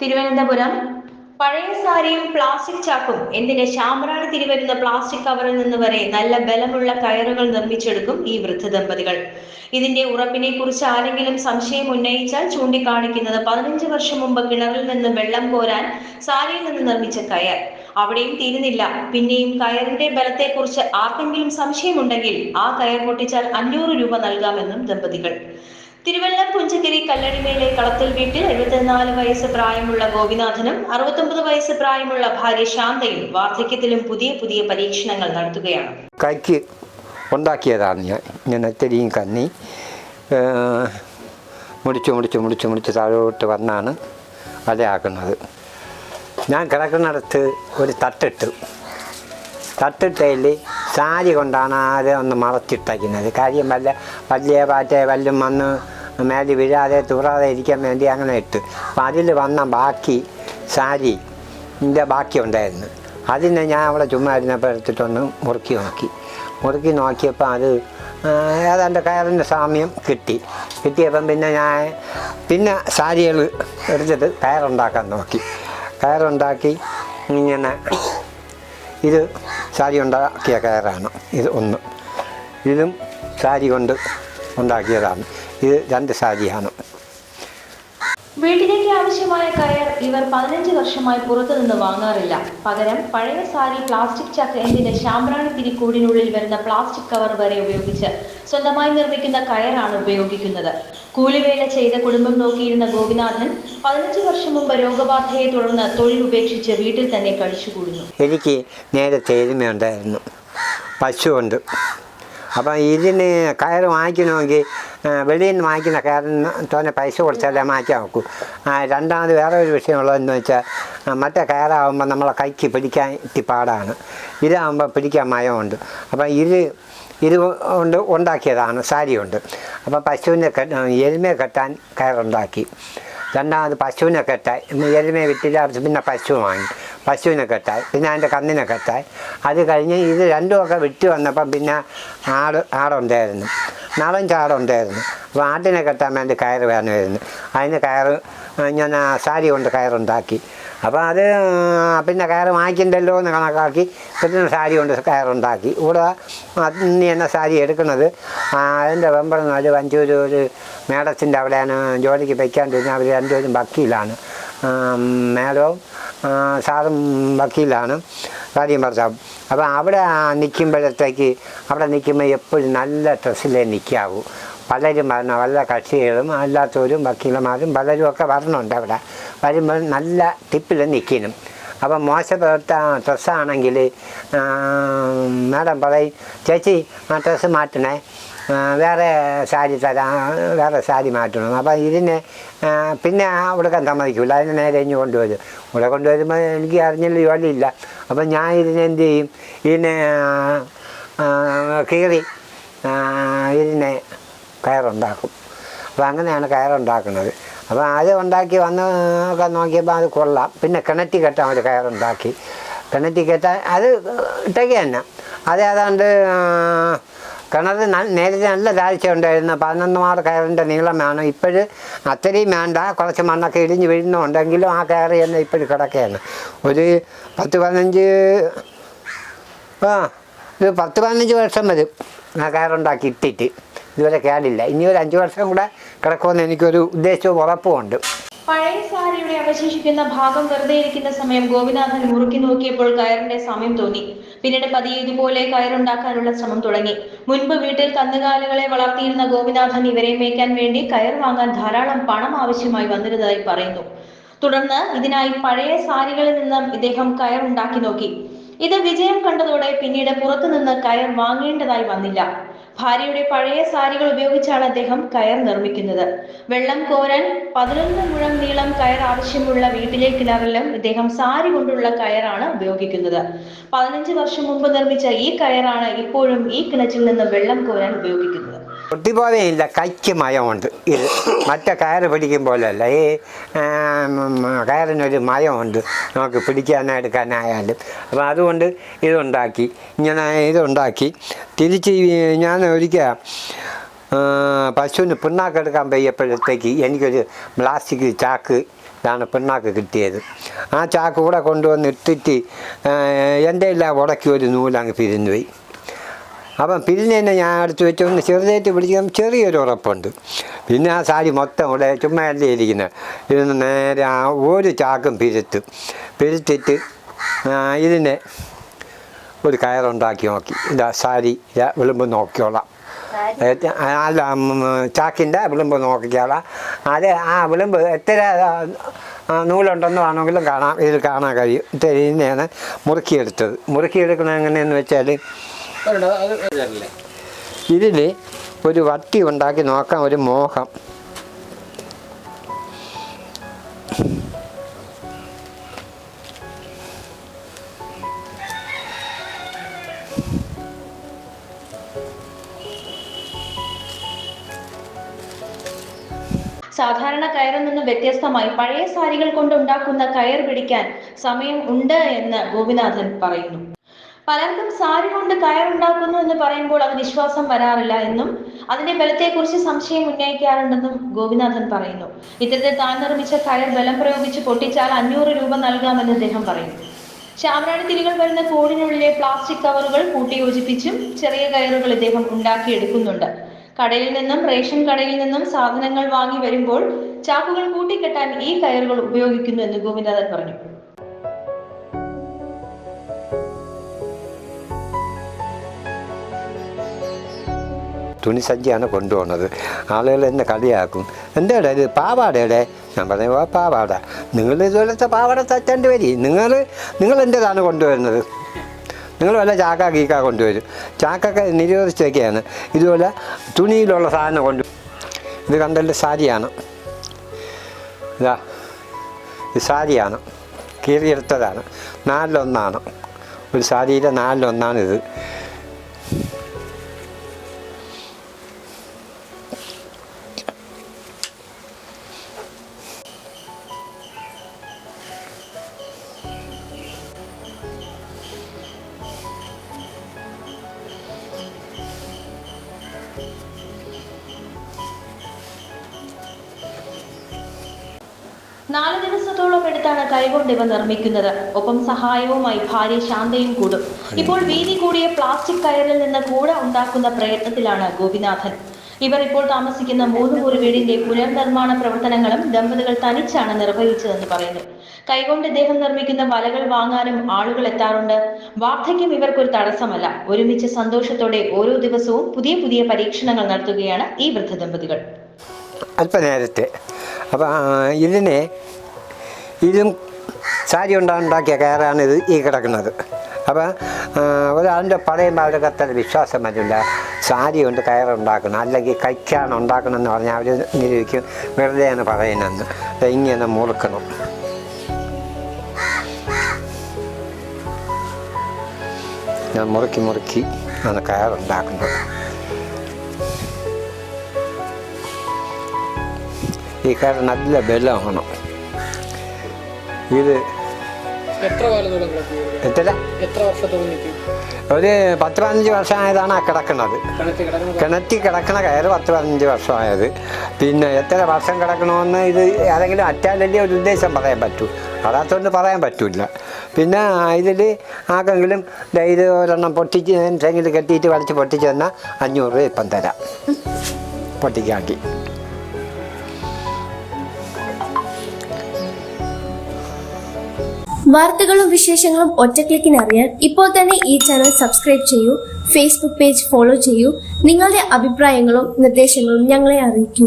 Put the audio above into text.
തിരുവനന്തപുരം. പഴയ സാരിയും പ്ലാസ്റ്റിക് ചാക്കും. എന്തിന്? ശാമ്പ്രാണി തിരിവരുന്ന പ്ലാസ്റ്റിക് കവറിൽ നിന്ന് വരെ നല്ല ബലമുള്ള കയറുകൾ നിർമ്മിച്ചെടുക്കും ഈ വൃദ്ധ ദമ്പതികൾ ഇതിന്റെ ഉറപ്പിനെ കുറിച്ച് ആരെങ്കിലും സംശയം ഉന്നയിച്ചാൽ ചൂണ്ടിക്കാണിക്കുന്നത് പതിനഞ്ച് വർഷം മുമ്പ് കിണറിൽ നിന്ന് വെള്ളം കോരാൻ സാരിയിൽ നിന്ന് നിർമ്മിച്ച കയർ. അവിടെയും തീരുന്നില്ല. പിന്നെയും കയറിന്റെ ബലത്തെക്കുറിച്ച് ആർക്കെങ്കിലും സംശയമുണ്ടെങ്കിൽ ആ കയർ പൊട്ടിച്ചാൽ അഞ്ഞൂറ് രൂപ നൽകാമെന്നും ദമ്പതികൾ. തിരുവല്ല പുഞ്ചഗിരി കല്ലടിമയിലെ കളത്തിൽ വീട്ടിൽ എഴുപത്തിനാല് വയസ്സ് പ്രായമുള്ള ഗോപിനാഥനും അറുപത്തൊമ്പത് വയസ്സ് പ്രായമുള്ള ഭാര്യ ശാന്തയും വാർദ്ധക്യത്തിലും പുതിയ പുതിയ പരീക്ഷണങ്ങൾ നടത്തുകയാണ്. കൈക്ക് ഉണ്ടാക്കിയതാണ് ഞാൻ. ഇങ്ങനെ തെരിയും കന്നി. മുടിച്ചു മുടിച്ച് മുടിച്ച് മുടിച്ച് താഴോട്ട് വന്നാണ് അതയാക്കുന്നത് ഞാൻ കിടക്കുന്നിടത്ത് ഒരു തട്ടിട്ട്. തട്ടിട്ടതിൽ സാരി കൊണ്ടാണ് അത് ഒന്ന് മറച്ചിട്ടയ്ക്കുന്നത് കാര്യം വല്ല വലിയ പാറ്റേ വല്ലും വന്ന് മേലെ വിഴാതെ തുറാതെ ഇരിക്കാൻ വേണ്ടി അങ്ങനെ ഇട്ട്. അപ്പം അതിൽ വന്ന ബാക്കി സാരി ഇതിന്റെ ബാക്കി ഉണ്ടായിരുന്നു. അതിനെ ഞാൻ അവിടെ ചുമ്മാ ഇരുന്നപ്പോൾ എടുത്തിട്ടൊന്ന് മുറുക്കി നോക്കി. മുറുക്കി നോക്കിയപ്പോൾ അത് ഏതാണ്ട് കയറിന്റെ സാമ്യം കിട്ടി. കിട്ടിയപ്പം പിന്നെ ഞാൻ പിന്നെ സാരികൾ എടുത്തിട്ട് കയറുണ്ടാക്കാൻ നോക്കി. കയറുണ്ടാക്കി ഇങ്ങനെ ഇത് സാരി ഉണ്ടാക്കിയ കയറാണ്. ഇത് ഒന്ന്. ഇതും സാരി കൊണ്ട് ഉണ്ടാക്കിയതാണ്. ഇത് രണ്ട് സാരിയാണ് വീട്ടിലേക്ക് ആവശ്യമായ കയർ ഇവർ പതിനഞ്ച് വർഷമായി പുറത്തു നിന്ന് വാങ്ങാറില്ല. പകരം പഴയ സാരി പ്ലാസ്റ്റിക് ചക്ക എന്നിന്റെ ശാമ്പ്രാണി തിരിക്കൂടിനുള്ളിൽ വരുന്ന പ്ലാസ്റ്റിക് കവർ വരെ ഉപയോഗിച്ച് സ്വന്തമായി നിർമ്മിക്കുന്ന കയറാണ് ഉപയോഗിക്കുന്നത്. കൂലിവേല ചെയ്ത കുടുംബം നോക്കിയിരുന്ന ഗോപിനാഥൻ പതിനഞ്ച് വർഷം മുമ്പ് രോഗബാധയെ തുടർന്ന് തൊഴിൽ ഉപേക്ഷിച്ച് വീട്ടിൽ തന്നെ കഴിച്ചുകൂടുന്നു. എനിക്ക് നേരത്തെ എരുമയുണ്ടായിരുന്നു. പശുവുണ്ട്. അപ്പം ഇതിന് കയർ വാങ്ങിക്കണമെങ്കിൽ ആ, വെളിയിൽ നിന്ന് വാങ്ങിക്കുന്ന കയറിന് തോന്നെ പൈസ കൊടുത്താലേ മാറ്റാൻ നോക്കൂ ആ, രണ്ടാമത് വേറെ ഒരു വിഷയമുള്ളതെന്ന് വെച്ചാൽ ആ, മറ്റേ കയറാകുമ്പോൾ നമ്മളെ കൈക്ക് പിടിക്കാൻ ഇത്തി പാടാണ്. ഇതാകുമ്പോൾ പിടിക്കാൻ മയമുണ്ട്. അപ്പം ഇത് ഇത് കൊണ്ട് ഉണ്ടാക്കിയതാണ് സാരി കൊണ്ട് അപ്പം പശുവിനെ കെട്ട എരുമയെ കെട്ടാൻ കയറുണ്ടാക്കി. രണ്ടാമത് പശുവിനെ കെട്ടായി എരുമയെ വിറ്റില്ല പിന്നെ പശു വാങ്ങി. പശുവിനെ കെട്ടായി പിന്നെ അതിന്റെ കന്നിനെ കെട്ടായി അത് കഴിഞ്ഞ് ഇത് രണ്ടുമൊക്കെ വിറ്റ് വന്നപ്പം പിന്നെ ആട് ആടുണ്ടായിരുന്നു. നാലഞ്ച് ആടുണ്ടായിരുന്നു അപ്പോൾ ആട്ടിനെ കെട്ടാൻ വേണ്ടി കയറ് വേണമായിരുന്നു. അതിന് കയറ് ഞാൻ സാരി കൊണ്ട് കയറുണ്ടാക്കി. അപ്പോൾ അത് പിന്നെ കയറ് വാങ്ങിക്കണ്ടല്ലോ എന്ന് കണക്കാക്കി പിന്നെ സാരി കൊണ്ട് കയറുണ്ടാക്കി. ഇവിടെ അന്ന് എന്നെ സാരി എടുക്കുന്നത് അതിന്റെ വെമ്പറന്ന് ഒരു വഞ്ചൂർ ഒരു മേഡത്തിന്റെ അവിടെയാണ് ജോലിക്ക് വയ്ക്കാണ്ടിരുന്നത് അവർ രണ്ടുപേരും വക്കീലാണ്. മേഡവും സാറും വക്കീലാണ്. കാര്യം ഭർത്താവും അപ്പോൾ അവിടെ നിൽക്കുമ്പോഴത്തേക്ക് അവിടെ നിൽക്കുമ്പോൾ എപ്പോഴും നല്ല ഡ്രസ്സിലേ നിൽക്കാവൂ. പലരും വരണം വല്ല കക്ഷികളും അല്ലാത്തവരും വക്കീലന്മാരും പലരും ഒക്കെ വരണമുണ്ട് അവിടെ. വരുമ്പോൾ നല്ല ടിപ്പിൽ നിൽക്കണം അപ്പം മോശപ്പെട്ട ഡ്രസ്സാണെങ്കിൽ മാഡം പറയും ചേച്ചി ആ ഡ്രസ്സ് മാറ്റണേ. വേറെ സാരി തരാം വേറെ സാരി മാറ്റണം. അപ്പം ഇതിനെ പിന്നെ കൊടുക്കാൻ സമ്മതിക്കില്ല അതിനെ നേരെ ഇഞ്ഞ് കൊണ്ടുവരും. ഇവിടെ കൊണ്ടുവരുമ്പോൾ എനിക്ക് അറിഞ്ഞില്ല ജോലിയില്ല അപ്പം ഞാൻ ഇതിനെന്ത് ചെയ്യും? ഇതിനെ കീറി ഇതിനെ കയറുണ്ടാക്കും. അപ്പോൾ അങ്ങനെയാണ് കയറുണ്ടാക്കുന്നത്. അപ്പോൾ അത് ഉണ്ടാക്കി വന്ന് ഒക്കെ നോക്കിയപ്പോൾ അത് കൊള്ളാം. പിന്നെ കിണറ്റി കെട്ടാൻ ഒരു കയറുണ്ടാക്കി. കിണറ്റി കെട്ടാൻ അത് ഇട്ടൊക്കെ തന്നെ. അത് ഏതാണ്ട് ന- നേരത്തെ നല്ല താഴ്ച ഉണ്ടായിരുന്നു. പതിനൊന്ന് മാറ് കയറിന്റെ നീളം വേണം ഇപ്പോഴ് അത്രയും വേണ്ട. കുറച്ച് മണ്ണൊക്കെ ഇടിഞ്ഞ് വീഴുന്നുണ്ടെങ്കിലും ആ കയറി തന്നെ ഇപ്പോഴും കിടക്കുകയാണ്. ഒരു പത്ത് പതിനഞ്ച് ആ ഇത് പത്ത് പതിനഞ്ച് വർഷം വരും ആ കയറുണ്ടാക്കി ഇട്ടിട്ട്. ഇതുവരെ കേടില്ല. ഇനി ഒരു അഞ്ച് വർഷം കൂടെ കിടക്കുമെന്ന് എനിക്കൊരു ഉദ്ദേശവും ഉറപ്പുമുണ്ട്. പഴയ സാരിയുടെ അവശേഷിക്കുന്ന ഭാഗം വെറുതെ ഇരിക്കുന്ന സമയം ഗോപിനാഥൻ മുറുക്കി നോക്കിയപ്പോൾ കയറിന്റെ സമയം തോന്നി. പിന്നീട് പതിയെ ഇതുപോലെ കയറുണ്ടാക്കാനുള്ള ശ്രമം തുടങ്ങി. മുൻപ് വീട്ടിൽ കന്നുകാലികളെ വളർത്തിയിരുന്ന ഗോപിനാഥൻ ഇവരെ മേയ്ക്കാൻ വേണ്ടി കയർ വാങ്ങാൻ ധാരാളം പണം ആവശ്യമായി വന്നിരുന്നതായി പറയുന്നു. തുടർന്ന് ഇതിനായി പഴയ സാരികളിൽ നിന്നും ഇദ്ദേഹം കയർ ഉണ്ടാക്കി നോക്കി. ഇത് വിജയം കണ്ടതോടെ പിന്നീട് പുറത്തുനിന്ന് കയർ വാങ്ങേണ്ടതായി വന്നില്ല. ഭാര്യയുടെ പഴയ സാരികൾ ഉപയോഗിച്ചാണ് അദ്ദേഹം കയർ നിർമ്മിക്കുന്നത്. വെള്ളം കോരാൻ പതിനൊന്ന് മുഴം നീളം കയർ ആവശ്യമുള്ള വീട്ടിലെ കിണറിലും ഇദ്ദേഹം സാരി കൊണ്ടുള്ള കയറാണ് ഉപയോഗിക്കുന്നത്. പതിനഞ്ച് വർഷം മുമ്പ് നിർമ്മിച്ച ഈ കയറാണ് ഇപ്പോഴും ഈ കിണറ്റിൽ നിന്ന് വെള്ളം കോരാൻ ഉപയോഗിക്കുന്നത്. പൊട്ടിപ്പോവേയില്ല കൈക്ക് മയമുണ്ട്. ഇത് മറ്റേ കയറ് പിടിക്കും പോലെയല്ല ഈ കയറിനൊരു മയമുണ്ട്. നമുക്ക് പിടിക്കാനോ എടുക്കാനായാലും. അപ്പോൾ അതുകൊണ്ട് ഇതുണ്ടാക്കി ഇങ്ങനെ ഇതുണ്ടാക്കി. തിരിച്ച് ഞാൻ ഒരിക്കൽ പശുവിന് പിണ്ണാക്കെടുക്കാൻ പെയ്യപ്പോഴത്തേക്ക് എനിക്കൊരു പ്ലാസ്റ്റിക് ചാക്ക് ഇതാണ് പിണ്ണാക്ക് കിട്ടിയത്. ആ ചാക്ക് കൂടെ കൊണ്ടുവന്ന് ഇട്ടിട്ട് എന്റെ എല്ലാം ഉടക്കി ഒരു നൂലങ്ങ് പിരിഞ്ഞു പോയി അപ്പം പിന്നെ തന്നെ ഞാൻ അടുത്ത് വെച്ച് ഒന്ന് ചെറുതായിട്ട് പിടിക്കാൻ ചെറിയൊരു ഉറപ്പുണ്ട്. പിന്നെ ആ സാരി മൊത്തം ഇവിടെ ചുമ്മാ അല്ലേ ഇരിക്കുന്നത് ഇരുന്ന് നേരെ ആ ഒരു ചാക്കും പിരുത്തും പിരുത്തിട്ട് ഇതിനെ ഒരു കയറുണ്ടാക്കി നോക്കി. ഇതാ സാരി ഇതാ വിളുമ്പ് നോക്കിയോളാം അല്ല ചാക്കിന്റെ വിളുമ്പ് നോക്കിക്കോളാം. അത് ആ വിളുമ്പ് എത്ര നൂലുണ്ടെന്ന് വേണമെങ്കിലും കാണാം. ഇതിൽ കാണാൻ കഴിയും. ഇതിനെയാണ് മുറുക്കിയെടുത്തത്. മുറുക്കിയെടുക്കുന്നത് എങ്ങനെയെന്ന് വെച്ചാൽ ഇതിൽ ഒരു വട്ടി ഉണ്ടാക്കി നോക്കാൻ ഒരു മോഹം. സാധാരണ കയറിൽ നിന്ന് വ്യത്യസ്തമായി പഴയ സാരികൾ കൊണ്ട് ഉണ്ടാക്കുന്ന കയർ പിടിക്കാൻ സമയം ഉണ്ട് എന്ന് ഗോപിനാഥൻ പറയുന്നു. പലർക്കും സാരി കൊണ്ട് കയറുണ്ടാക്കുന്നു എന്ന് പറയുമ്പോൾ അത് വിശ്വാസം വരാറില്ല എന്നും അതിന്റെ ബലത്തെക്കുറിച്ച് സംശയം ഉന്നയിക്കാറുണ്ടെന്നും ഗോപിനാഥൻ പറയുന്നു. ഇത്തരത്തിൽ താൻ നിർമ്മിച്ച കയർ ബലം പ്രയോഗിച്ച് പൊട്ടിച്ചാൽ അഞ്ഞൂറ് രൂപ നൽകാമെന്ന് അദ്ദേഹം പറയുന്നു ശാമരാണി തിരികൾ വരുന്ന കോടിനുള്ളിലെ പ്ലാസ്റ്റിക് കവറുകൾ കൂട്ടിയോജിപ്പിച്ചും ചെറിയ കയറുകൾ ഇദ്ദേഹം ഉണ്ടാക്കിയെടുക്കുന്നുണ്ട്. കടയിൽ നിന്നും റേഷൻ കടയിൽ നിന്നും സാധനങ്ങൾ വാങ്ങി വരുമ്പോൾ ചാക്കുകൾ കൂട്ടിക്കെട്ടാൻ ഈ കയറുകൾ ഉപയോഗിക്കുന്നു എന്ന് ഗോവിന്ദാഥൻ പറഞ്ഞു. തുണിസഞ്ചിയാണ് കൊണ്ടുപോകുന്നത്. ആളുകൾ എന്നെ കളിയാക്കും. എന്താടാ ഇത് പാവാടയുടെ ഞാൻ പറഞ്ഞു "ഓ, പാവാട. നിങ്ങൾ ഇതുപോലത്തെ പാവാട തച്ചേണ്ടി വരി. നിങ്ങൾ നിങ്ങൾ എന്റെതാണ് കൊണ്ടുവരുന്നത്? നിങ്ങൾ വല്ല ചാക്ക ഗീക്ക കൊണ്ടുവരും. ചാക്കൊക്കെ നിരോധിച്ചൊക്കെയാണ് ഇതുപോലെ തുണിയിലുള്ള സാധനം കൊണ്ട് ഇത് കണ്ടല്ല സാരിയാണ്. ഇതാ ഇത് സാരിയാണ്. കീറിയെടുത്തതാണ്. നാലിലൊന്നാണ്. ഒരു സാരിയിലെ നാലിലൊന്നാണിത്. നാല് ദിവസത്തോളം എടുത്താണ് കൈകൊണ്ട് ഇവ നിർമ്മിക്കുന്നത്. ഒപ്പം സഹായവുമായി ഭാര്യ ശാന്തയും കൂടും. ഇപ്പോൾ വീതി കൂടിയ പ്ലാസ്റ്റിക് കയറിൽ നിന്ന് കൂട ഉണ്ടാക്കുന്ന പ്രയത്നത്തിലാണ് ഗോപിനാഥൻ. ഇവർ ഇപ്പോൾ താമസിക്കുന്ന മൂന്ന് മുറി വീടിന്റെ പുനർനിർമ്മാണ പ്രവർത്തനങ്ങളും ദമ്പതികൾ തനിച്ചാണ് നിർവഹിച്ചതെന്ന് പറയുന്നു. കൈകൊണ്ട് ഇദ്ദേഹം നിർമ്മിക്കുന്ന വലകൾ വാങ്ങാനും ആളുകൾ എത്താറുണ്ട്. വാർദ്ധക്യം ഇവർക്കൊരു തടസ്സമല്ല. ഒരുമിച്ച് സന്തോഷത്തോടെ ഓരോ ദിവസവും പുതിയ പുതിയ പരീക്ഷണങ്ങൾ നടത്തുകയാണ് ഈ വൃദ്ധ ദമ്പതികൾ. അല്പനേരത്തെ. അപ്പോൾ ഇതിനെ ഇതും സാരി ഉണ്ടാക്കിയ കയറാണ് ഇത് ഈ കിടക്കുന്നത്. അപ്പോൾ ഒരാളിന്റെ പറയുമ്പോൾ അവർക്ക് അത്ര വിശ്വാസം വരില്ല. സാരി കൊണ്ട് കയറുണ്ടാക്കണം അല്ലെങ്കിൽ കൈക്കാണ് ഉണ്ടാക്കണം എന്ന് പറഞ്ഞാൽ അവർ നിരൂപിക്കും വെറുതെയാണ് പറയുന്നതെന്ന് ഇങ്ങനെ മുറുക്കണം ഞാൻ മുറുക്കി മുറുക്കി ആണ് കയറുണ്ടാക്കുന്നത് ഈ കയറ് നല്ല ബലമാണ്. ഇത് എത്ര ഒരു പത്ത് പതിനഞ്ച് വർഷമായതാണ് ആ കിടക്കുന്നത് കിണറ്റി കിടക്കുന്ന കിണറ്റിൽ കിടക്കണ കയറ് പത്ത് പതിനഞ്ച് വർഷമായത്. പിന്നെ എത്ര വർഷം കിടക്കണമെന്ന് ഇത് ഏതെങ്കിലും അറ്റാലല്ലേ ഒരു ഉദ്ദേശം പറയാൻ പറ്റൂ. അതാത്തോണ്ട് പറയാൻ പറ്റില്ല. പിന്നെ ഇതിൽ ആർക്കെങ്കിലും ഇത് ഒരെണ്ണം പൊട്ടിച്ച് എന്തെങ്കിലും കെട്ടിയിട്ട് വലിച്ച് പൊട്ടിച്ച് തന്നാൽ അഞ്ഞൂറ് രൂപ ഇപ്പം തരാം. പൊട്ടിക്കാക്കി വാർത്തകളും വിശേഷങ്ങളും ഒറ്റക്ലിക്കിന് അറിയാൻ ഇപ്പോൾ തന്നെ ഈ ചാനൽ സബ്സ്ക്രൈബ് ചെയ്യൂ ഫേസ്ബുക്ക് പേജ് ഫോളോ ചെയ്യൂ. നിങ്ങളുടെ അഭിപ്രായങ്ങളും നിർദ്ദേശങ്ങളും ഞങ്ങളെ അറിയിക്കൂ.